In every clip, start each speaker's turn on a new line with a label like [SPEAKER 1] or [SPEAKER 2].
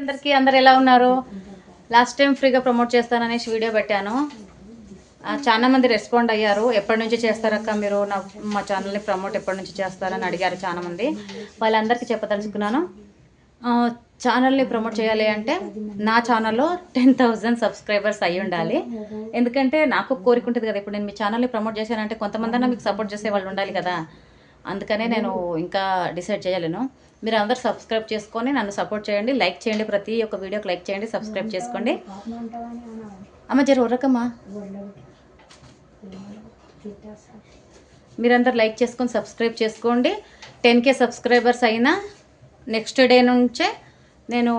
[SPEAKER 1] అందరికీ అందరు ఎలా ఉన్నారు? లాస్ట్ టైం ఫ్రీగా ప్రమోట్ చేస్తాననేసి వీడియో పెట్టాను. చాలా మంది రెస్పాండ్ అయ్యారు. ఎప్పటి నుంచి చేస్తారక్క మీరు? నా మా ఛానల్ని ప్రమోట్ ఎప్పటి నుంచి చేస్తారని అడిగారు చాలా మంది. వాళ్ళందరికీ చెప్పదలుచుకున్నాను. ఛానల్ని ప్రమోట్ చేయాలి అంటే నా ఛానల్లో టెన్ థౌజండ్ సబ్స్క్రైబర్స్ అయి ఉండాలి. ఎందుకంటే నాకు కోరిక ఉంటుంది కదా ఇప్పుడు నేను మీ ఛానల్ని ప్రమోట్ చేశానంటే కొంతమంది మీకు సపోర్ట్ చేసే వాళ్ళు ఉండాలి కదా. అందుకనే నేను ఇంకా డిసైడ్ చేయలేను. మీరు అందరు సబ్స్క్రైబ్ చేసుకొని నన్ను సపోర్ట్ చేయండి లైక్ చేయండి ప్రతి ఒక్క వీడియోకి లైక్ చేయండి సబ్స్క్రైబ్ చేసుకోండి. అమ్మ జర ఉర్రకమ్మా మీరందరు లైక్ చేసుకొని సబ్స్క్రైబ్ చేసుకోండి. టెన్ కే సబ్స్క్రైబర్స్ అయినా నెక్స్ట్ డే నుంచే నేను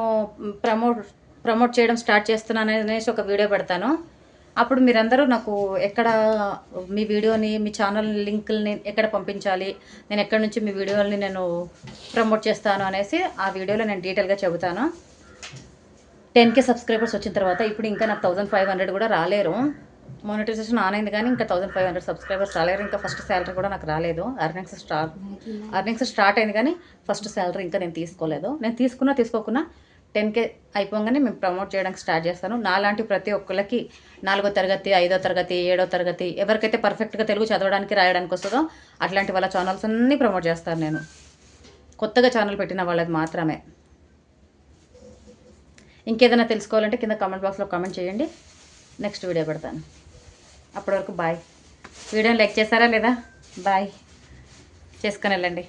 [SPEAKER 1] ప్రమోట్ ప్రమోట్ చేయడం స్టార్ట్ చేస్తున్నాను అనేసి ఒక వీడియో పెడతాను. అప్పుడు మీరందరూ నాకు ఎక్కడ మీ వీడియోని మీ ఛానల్ లింకుల్ని ఎక్కడ పంపించాలి? నేను ఎక్కడి నుంచి మీ వీడియోని నేను ప్రమోట్ చేస్తాను అనేసి ఆ వీడియోలో నేను డీటెయిల్గా చెబుతాను. టెన్ కే సబ్స్క్రైబర్స్ వచ్చిన తర్వాత ఇప్పుడు ఇంకా నాకు థౌజండ్ ఫైవ్ హండ్రెడ్ కూడా రాలేరు. మోనిటైజేషన్ ఆన్ అయింది కానీ ఇంకా థౌసండ్ ఫైవ్ హండ్రెడ్ సబ్స్క్రైబర్స్ రాలేరు. ఇంకా ఫస్ట్ శాలరీ కూడా నాకు రాలేదు. అర్నింగ్స్ స్టార్ట్ అర్నింగ్స్ స్టార్ట్ అయింది కానీ ఫస్ట్ శాలరీ ఇంకా నేను తీసుకోలేదు. నేను తీసుకున్నా తీసుకోకున్నా టెన్ కే అయిపోగానే మేము ప్రమోట్ చేయడానికి స్టార్ట్ చేస్తాను. నాలాంటి ప్రతి ఒక్కరికి నాలుగో తరగతి ఐదో తరగతి ఏడో తరగతి ఎవరికైతే పర్ఫెక్ట్గా తెలుగు చదవడానికి రాయడానికి వస్తుందో అట్లాంటి వాళ్ళ ఛానల్స్ అన్నీ ప్రమోట్ చేస్తాను నేను. కొత్తగా ఛానల్ పెట్టిన వాళ్ళది మాత్రమే. ఇంకేదైనా తెలుసుకోవాలంటే కింద కామెంట్ బాక్స్లో కామెంట్ చేయండి. నెక్స్ట్ వీడియో పెడతాను. అప్పటి వరకు బాయ్ వీడియోని లైక్ చేశారా లేదా? బాయ్ చేసుకొని వెళ్ళండి.